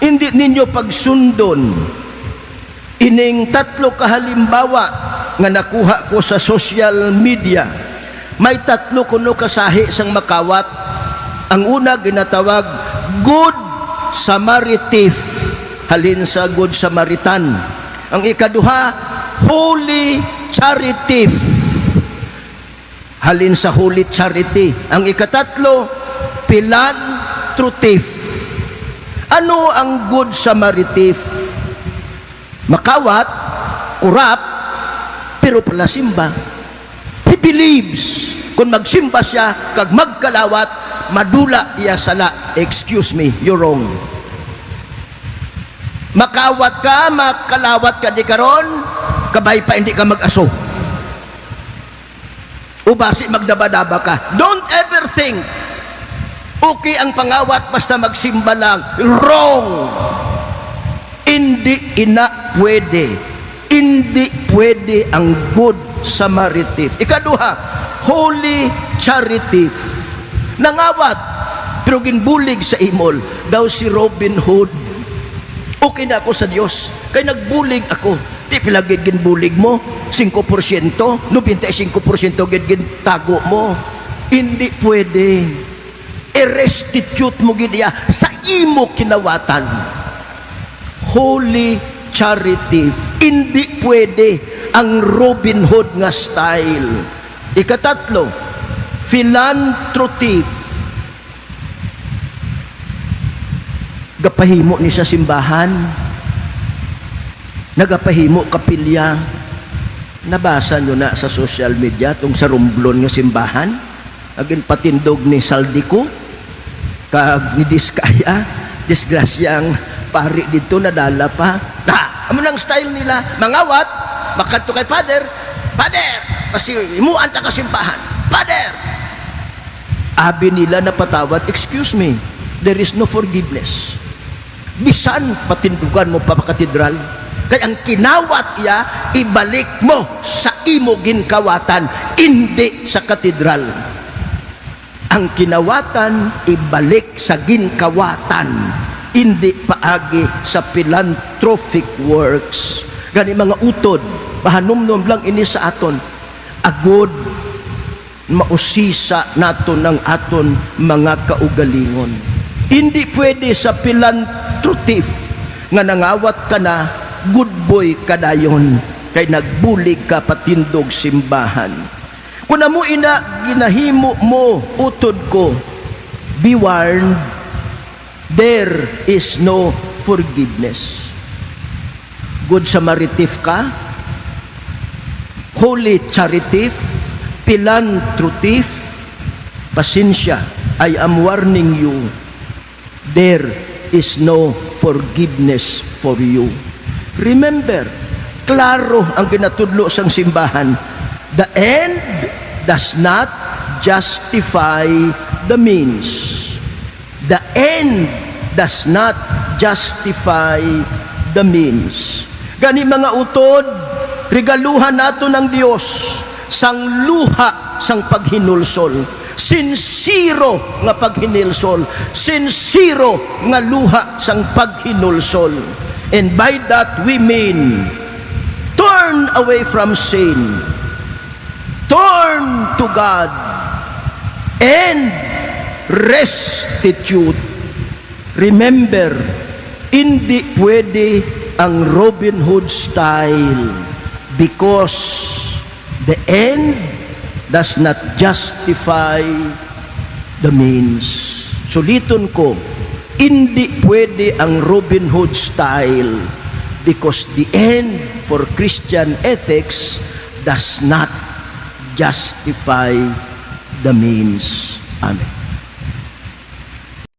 Hindi ninyo pagsundon ining tatlo kahalimbawa nga nakuha ko sa social media. May tatlo kuno kasahi sang makawat. Ang una ginatawag Good Samaritif halin sa Good Samaritan. Ang ikaduha Holy Charitif halin sa Holy Charity. Ang ikatatlo Philanthropic. Ano ang Good Samaritif? Makawat, kurap, pero pala simba. He believes kung magsimba siya, kag magkalawat, madula iya sala. Excuse me, you're wrong. Makawat ka, makalawat ka di karon, kabay pa hindi ka mag-aso. Ubasi magdabadaba ka. Don't ever think okay ang pangawat basta magsimba lang. Wrong! Hindi ina pwede. Hindi pwede ang good Samaritif. Ikaduha, holy charitif. Nangawat, pero ginbulig sa imol. Daw si Robin Hood. Okay na ako sa Diyos. Kay nagbulig ako. Di pilagid ginbulig mo. 5%, 95% gid gintago mo. Hindi pwede. I-restitute mo gid sa imo kinawatan holy charity. Hindi pwede ang Robin Hood nga style. Ikatatlo, philanthropy. Gapahimo ni sa simbahan. Nagapahimo kapilya. Nabasa nyo na sa social media tong sa rumblon nga simbahan. Agin patindog ni Saldico. Kag ni Diskaya. Disgrasyang pari dito nadala pa. Na, amo nang style nila. Mangawat, makadto kay Father. Father, kasi imuan ta ka. Father, Abi nila na patawad, excuse me, there is no forgiveness. Bisan patindugan mo pa katedral. Kaya ang kinawat iya, ibalik mo sa imo ginkawatan, hindi sa katedral. Ang kinawatan, ibalik sa ginkawatan, hindi paagi sa philanthropic works. Gani mga utod, bahanumnom lang ini sa aton. Agod, mausisa nato ng aton mga kaugalingon. Hindi pwede sa philanthropy nga nangawat ka na, good boy ka dayon, kay nagbulig ka patindog simbahan. Kung mo ina ginahimo mo utod ko, be warned, there is no forgiveness. Good Samaritif ka, holy charitif, philanthropy, pasensya, I am warning you, there is no forgiveness for you. Remember, klaro ang ginatudlo sang simbahan, the end does not justify the means. The end does not justify the means. Gani mga utod, regaluhan nato ng Dios sang luha sang paghinulsol. Sinsiro nga paghinulsol. Sinsiro nga luha sang paghinulsol. And by that we mean turn away from sin. Turn to God and restitute. Remember, hindi pwede ang Robin Hood style because the end does not justify the means. Suliton ko, hindi pwede ang Robin Hood style because the end for Christian ethics does not justify the means. Amen.